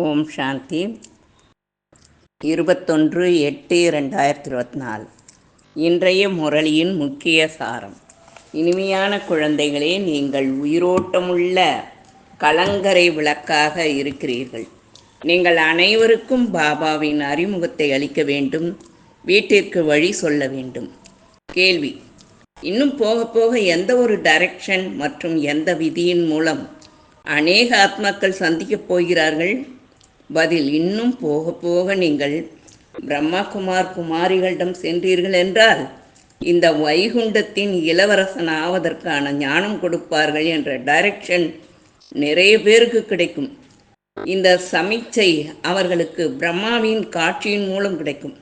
ஓம் சாந்தி. இருபத்தொன்று எட்டு ரெண்டாயிரத்தி இருபத்தி நாலு இன்றைய முரளியின் முக்கிய சாரம். இனிமையான குழந்தைகளே நீங்கள் உயிரோட்டமுள்ள கலங்கரை விளக்காக இருக்கிறீர்கள். நீங்கள் அனைவருக்கும் பாபாவின் அறிமுகத்தை அளிக்க வேண்டும். வீட்டிற்கு வழி சொல்ல வேண்டும். கேள்வி. இன்னும் போக போக எந்த ஒரு டைரக்ஷன் மற்றும் எந்த விதியின் மூலம் அநேக ஆத்மாக்கள் சந்திக்கப் போகிறார்கள்? பதில் இன்னும் போக போக நீங்கள் பிரம்மா குமார் குமாரிகளிடம் சென்றீர்கள் என்றால் இந்த வைகுண்டத்தின் இளவரசன் ஆவதற்கான ஞானம் கொடுப்பார்கள் என்ற டைரக்ஷன் நிறைய பேருக்கு கிடைக்கும். இந்த சமீட்சை அவர்களுக்கு பிரம்மாவின் காட்சியின் மூலம் கிடைக்கும்.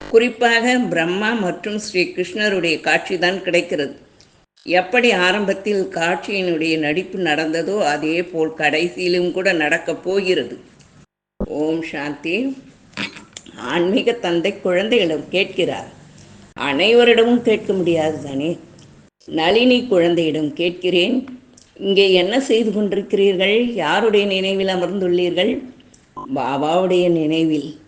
குறிப்பாக பிரம்மா மற்றும் ஸ்ரீ கிருஷ்ணருடைய காட்சி தான் கிடைக்கிறது. எப்படி ஆரம்பத்தில் காட்சியினுடைய நடிப்பு நடந்ததோ அதே போல் கடைசியிலும் கூட நடக்கப் போகிறது. ஓம் சாந்தி. ஆன்மீக தந்தை குழந்தையிடம் கேட்கிறார். அனைவரிடமும் கேட்க முடியாது தானே? நளினி குழந்தையிடம் கேட்கிறேன். இங்கே என்ன செய்து கொண்டிருக்கிறீர்கள்? யாருடைய நினைவில் அமர்ந்துள்ளீர்கள்? பாபாவுடைய நினைவில்.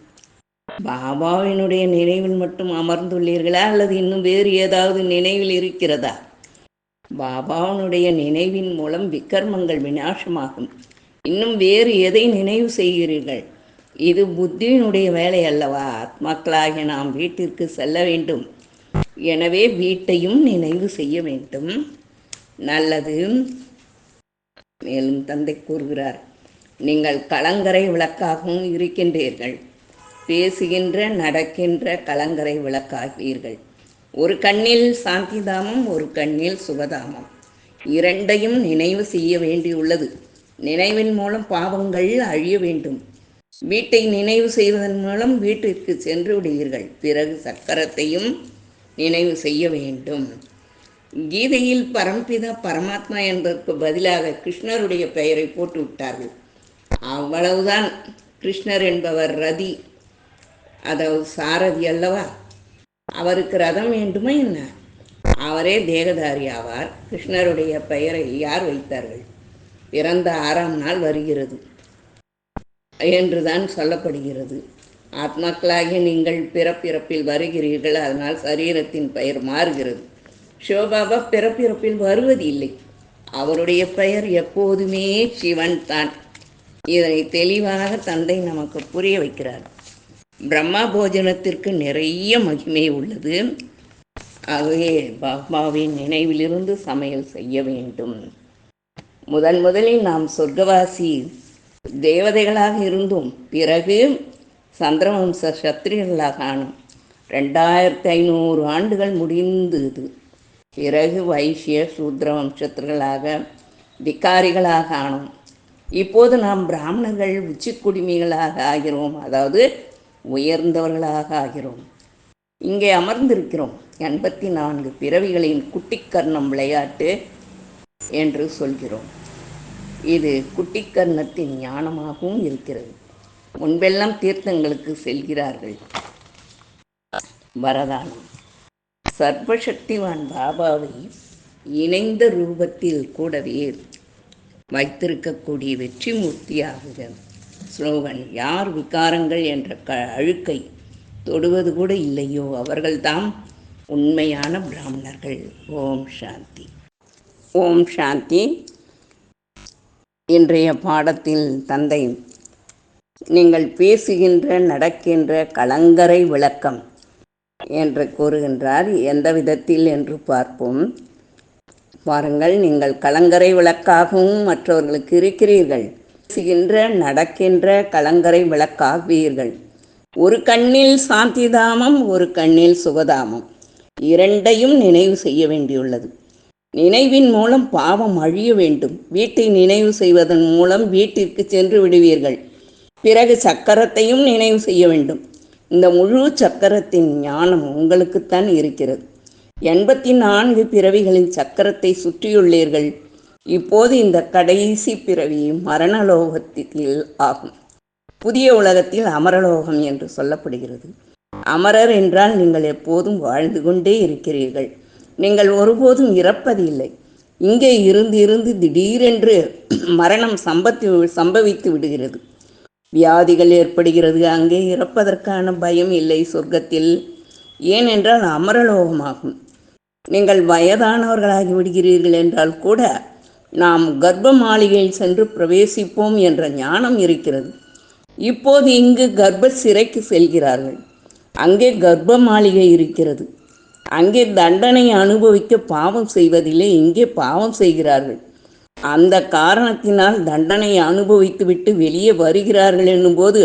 பாபாவினுடைய நினைவில் மட்டும் அமர்ந்துள்ளீர்களா? அல்லது இன்னும் வேறு ஏதாவது நினைவில் இருக்கிறதா? பாபாவினுடைய நினைவின் மூலம் விக்கர்மங்கள் விநாசமாகும். இன்னும் வேறு எதை நினைவு செய்கிறீர்கள்? இது புத்தியினுடைய வேலை அல்லவா? ஆத்மாக்களாகிய நாம் வீட்டிற்கு செல்ல வேண்டும். எனவே வீட்டையும் நினைவு செய்ய வேண்டும். நல்லது. மேலும் தந்தை கூறுகிறார் நீங்கள் கலங்கரை விளக்காகவும் இருக்கின்றீர்கள். பேசுகின்ற நடக்கின்ற கலங்கரை விளக்காகிறீர்கள். ஒரு கண்ணில் சாந்திதாமம் ஒரு கண்ணில் சுகதாமம். இரண்டையும் நினைவு செய்ய வேண்டியுள்ளது. நினைவின் மூலம் பாவங்கள் அழிய வேண்டும். வீட்டை நினைவு செய்வதன் மூலம் வீட்டிற்கு சென்று விடுவீர்கள். பிறகு சக்கரத்தையும் நினைவு செய்ய வேண்டும். கீதையில் பரம்பிதா பரமாத்மா என்பதற்கு பதிலாக கிருஷ்ணருடைய பெயரை போட்டு விட்டார்கள் அவ்வளவுதான். கிருஷ்ணர் என்பவர் ரதி. அதாவது சாரதி அல்லவா? அவருக்கு ரதம் வேண்டுமா என்ன? அவரே தேகதாரி ஆவார். கிருஷ்ணருடைய பெயரை யார் வைத்தார்கள்? பிறந்த ஆறாம் நாள் வருகிறது என்றுதான் சொல்லப்படுகிறது. ஆத்மாக்களாகிய நீங்கள் பிறப்பிறப்பில் வருகிறீர்கள் அதனால் சரீரத்தின் பெயர் மாறுகிறது. சிவபாபா பிறப்பிறப்பில் வருவது இல்லை அவருடைய பெயர் எப்போதுமே சிவன் தான். இதனை தெளிவாக தந்தை நமக்கு புரிய வைக்கிறார். பிரம்மா போஜனத்திற்கு நிறைய மகிமை உள்ளது. ஆகவே பாபாவின் நினைவிலிருந்து சமையல் செய்ய வேண்டும். முதன் முதலில் நாம் சொர்க்கவாசி தேவதைகளாக இருந்தோம் பிறகு சந்திரவம்ச சத்திரியர்களாக ஆனோம். ரெண்டாயிரத்தி ஐநூறு ஆண்டுகள் முடிந்தது. பிறகு வைசிய சூத்ர வம்சத்திர்களாக விகாரிகளாக ஆனோம். இப்போது நாம் பிராமணர்கள் உச்சி குடிமைகளாக ஆகிறோம். அதாவது உயர்ந்தவர்களாக ஆகிறோம். இங்கே அமர்ந்திருக்கிறோம். எண்பத்தி நான்கு பிறவிகளின் குட்டிக்கர்ணம் விளையாட்டு என்று சொல்கிறோம். இது குட்டிக்கர்ணத்தின் ஞானமாகவும் இருக்கிறது. முன்பெல்லாம் தீர்த்தங்களுக்கு செல்கிறார்கள். வரதானம். சர்வசக்திவான் பாபாவை இணைந்த ரூபத்தில் கூடவே வைத்திருக்கக்கூடிய வெற்றி மூர்த்தியாகுக ஸ்லோகன் யார் விகாரங்கள் என்ற க அழுக்கை தொடுவது கூட இல்லையோ அவர்கள்தாம் உண்மையான பிராமணர்கள். ஓம் சாந்தி. ஓம் சாந்தி. இன்றைய பாடத்தில் தந்தை நீங்கள் பேசுகின்ற நடக்கின்ற கலங்கரை விளக்கம் என்று கூறுகின்றார். எந்த விதத்தில் என்று பார்ப்போம். பாருங்கள் நீங்கள் கலங்கரை விளக்காகவும் மற்றவர்களுக்கு இருக்கிறீர்கள். பேசுகின்ற நடக்கின்ற கலங்கரை விளக்காகுவீர்கள் ஒரு கண்ணில் சாந்திதாமம் ஒரு கண்ணில் சுகதாமம். இரண்டையும் நினைவு செய்ய வேண்டியுள்ளது. நினைவின் மூலம் பாவம் அழிய வேண்டும். வீட்டை நினைவு செய்வதன் மூலம் வீட்டிற்கு சென்று விடுவீர்கள். பிறகு சக்கரத்தையும் நினைவு செய்ய வேண்டும். இந்த முழு சக்கரத்தின் ஞானம் உங்களுக்குத்தான் இருக்கிறது. எண்பத்தி நான்கு பிறவிகளின் சக்கரத்தை சுற்றியுள்ளீர்கள். இப்போது இந்த கடைசி பிறவி மரணலோகத்தில் ஆகும். புதிய உலகத்தில் அமரலோகம் என்று சொல்லப்படுகிறது. அமரர் என்றால் நீங்கள் எப்போதும் வாழ்ந்து கொண்டே இருக்கிறீர்கள். நீங்கள் ஒருபோதும் இறப்பதில்லை. இங்கே இருந்து இருந்து திடீரென்று மரணம் சம்பத்தி சம்பவித்து விடுகிறது. வியாதிகள் ஏற்படுகிறது. அங்கே இறப்பதற்கான பயம் இல்லை சொர்க்கத்தில். ஏனென்றால் அமரலோகமாகும். நீங்கள் வயதானவர்களாகி விடுகிறீர்கள் என்றால் கூட நாம் கர்ப்ப மாளிகையில் சென்று பிரவேசிப்போம் என்ற ஞானம் இருக்கிறது. இப்போது இங்கு கர்ப்ப சிறைக்கு செல்கிறார்கள். அங்கே கர்ப்ப மாளிகை இருக்கிறது. அங்கே தண்டனை அனுபவிக்க பாவம் செய்வதில்லை இங்கே பாவம் செய்கிறார்கள். அந்த காரணத்தினால் தண்டனை அனுபவித்துவிட்டு வெளியே வருகிறார்கள் என்னும்போது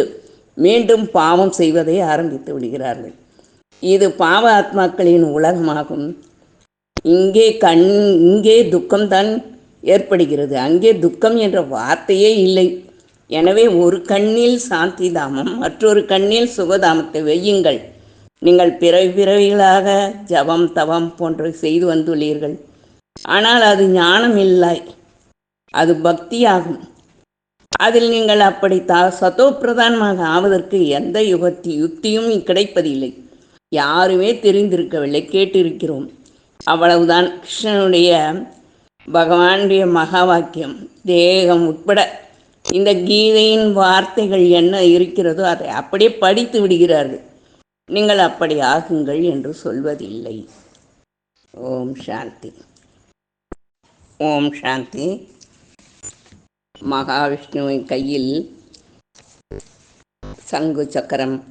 மீண்டும் பாவம் செய்வதை ஆரம்பித்து விடுகிறார்கள். இது பாவ ஆத்மாக்களின் உலகமாகும். இங்கே கண் இங்கே துக்கம்தான் ஏற்படுகிறது. அங்கே துக்கம் என்ற வார்த்தையே இல்லை. எனவே ஒரு கண்ணில் சாந்தி தாமம் மற்றொரு கண்ணில் சுகதாமத்தை வையுங்கள். நீங்கள் பிறவி பிறவிகளாக ஜபம் தவம் போன்ற செய்து வந்துள்ளீர்கள். ஆனால் அது ஞானம் இல்லை. அது பக்தியாகும். அதில் நீங்கள் அப்படி த சத்தோ பிரதானமாக ஆவதற்கு எந்த யுகத்தி யுக்தியும் கிடைப்பதில்லை. யாருமே தெரிந்திருக்கவில்லை கேட்டிருக்கிறோம். அவ்வளவுதான் கிருஷ்ணனுடைய பகவானுடைய மகா வாக்கியம் தேகம் உட்பட இந்த கீதையின் வார்த்தைகள் என்ன இருக்கிறதோ அதை அப்படியே படித்து விடுகிறார்கள். நீங்கள் அப்படி ஆகுங்கள் என்று சொல்வதில்லை. ஓம் சாந்தி. ஓம் சாந்தி. மகாவிஷ்ணுவின் கையில் சங்கு சக்கரம்.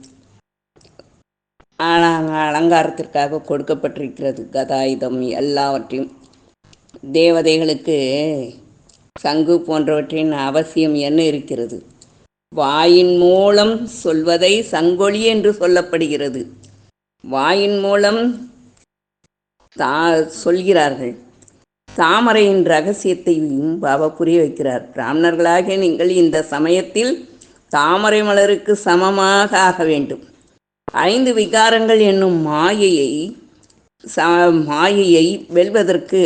அல- அலங்காரத்திற்காக கொடுக்கப்பட்டிருக்கிறது. கதாயுதம் எல்லாவற்றையும். தேவதைகளுக்கு சங்கு போன்றவற்றின் அவசியம் என்ன இருக்கிறது? வாயின் மூலம் சொல்வதை சங்கொலி என்று சொல்லப்படுகிறது. வாயின் மூலம் தா சொல்கிறார்கள். தாமரையின் ரகசியத்தையும் பாபா புரிய வைக்கிறார். பிராமணர்களாக நீங்கள் இந்த சமயத்தில் தாமரை மலருக்கு சமமாக ஆக வேண்டும். ஐந்து விகாரங்கள் என்னும் மாயையை ச மாயையை வெல்வதற்கு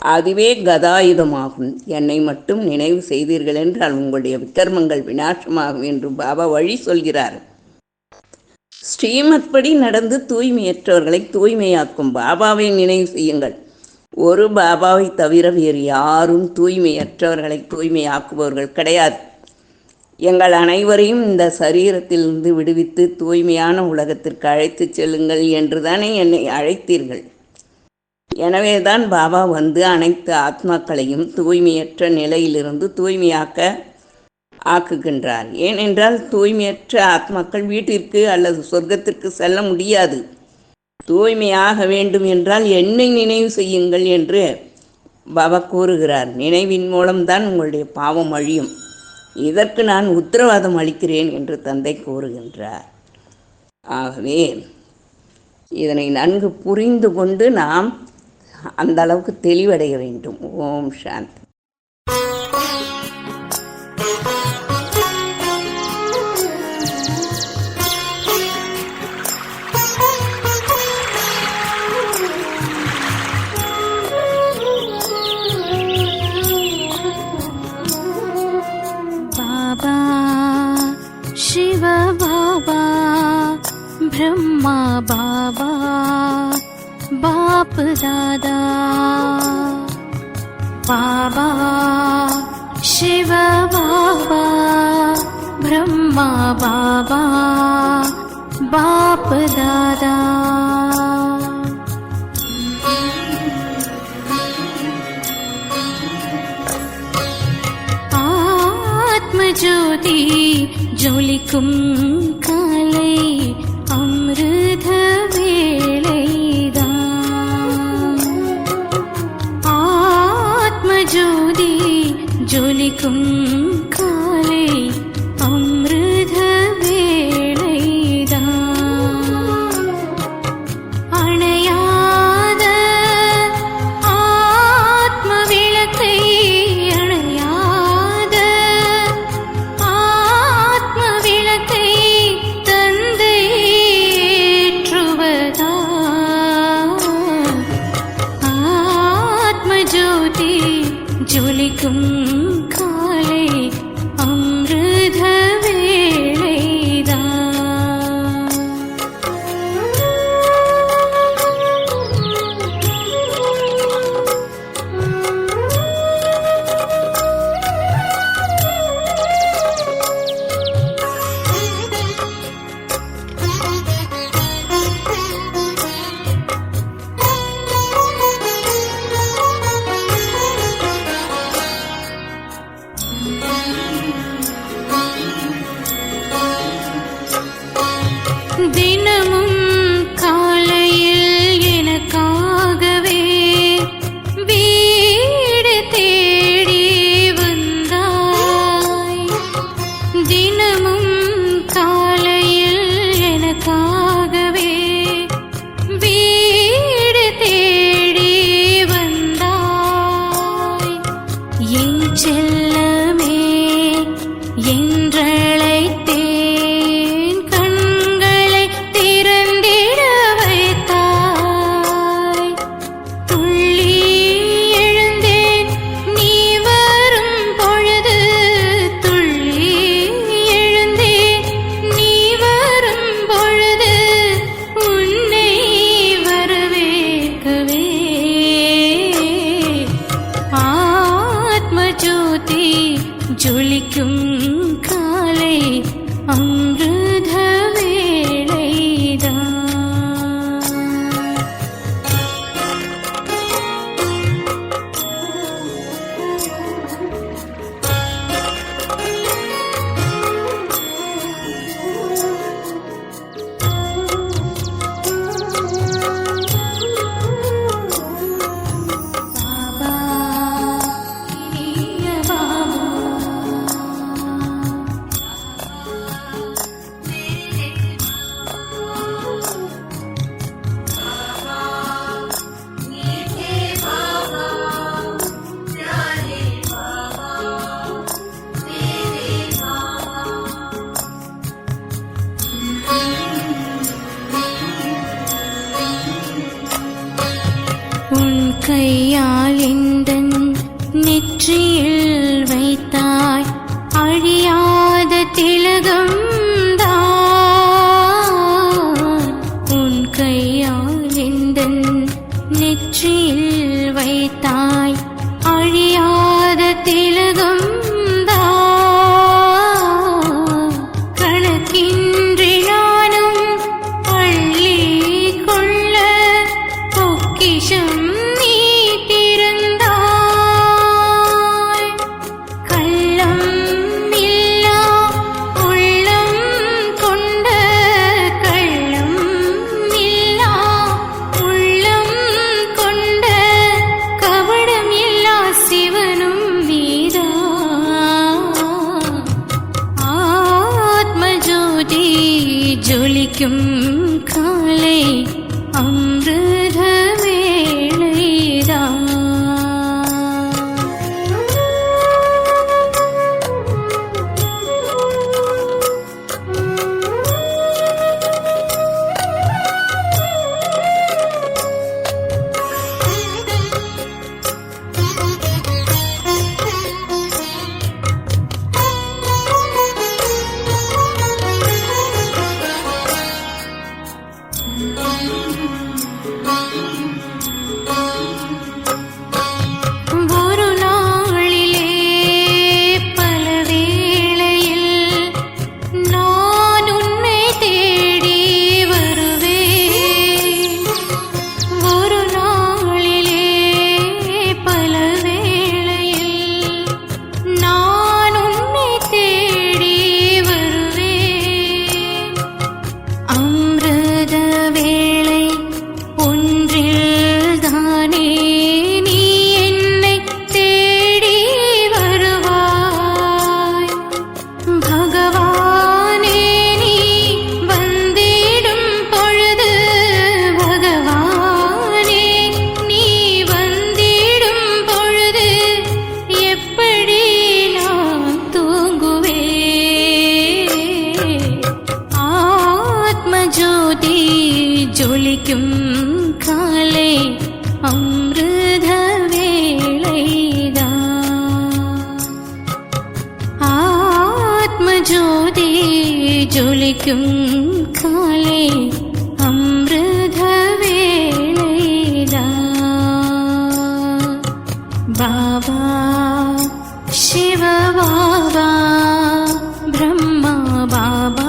அதுவே கதாயுதமாகும். என்னை மட்டும் நினைவு செய்தீர்கள் என்றால் உங்களுடைய விக்கர்மங்கள் விநாசமாகும் என்று பாபா வழி சொல்கிறார். ஸ்ரீமத் படி நடந்து தூய்மையற்றவர்களை தூய்மையாக்கும் பாபாவை நினைவு செய்யுங்கள். ஒரு பாபாவை தவிர வேறு யாரும் தூய்மையற்றவர்களை தூய்மையாக்குபவர்கள் கிடையாது. எங்கள் அனைவரையும் இந்த சரீரத்திலிருந்து விடுவித்து தூய்மையான உலகத்திற்கு அழைத்துச் செல்லுங்கள் என்று தானே என்னை அழைத்தீர்கள். எனவே தான் பாபா வந்து அனைத்து ஆத்மாக்களையும் தூய்மையற்ற நிலையிலிருந்து தூய்மையாக்க ஆக்குகின்றார். ஏனென்றால் தூய்மையற்ற ஆத்மாக்கள் வீட்டிற்கு அல்லது சொர்க்கத்திற்கு செல்ல முடியாது. தூய்மையாக வேண்டும் என்றால் என்னை நினைவு செய்யுங்கள் என்று பாபா கூறுகிறார். நினைவின் மூலம்தான் உங்களுடைய பாவம் அழியும். இதற்கு நான் உத்தரவாதம் அளிக்கிறேன் என்று தந்தை கூறுகின்றார். ஆகவே இதனை நன்கு புரிந்து கொண்டு நாம் அந்த அளவுக்கு தெளிவடைய வேண்டும். ஓம் சாந்தி. सदा आत्मज्योति जुलिखु कल अमृतदात्मज्योति जुलिखु தினமும் கிடைக்கும் ஜொலிக்கும் காலை அமிர்த வேலைதா பாபா சிவ பாபா பிரம்மா பாபா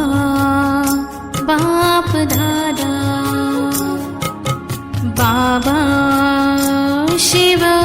பாப் தாதா பாபா சிவா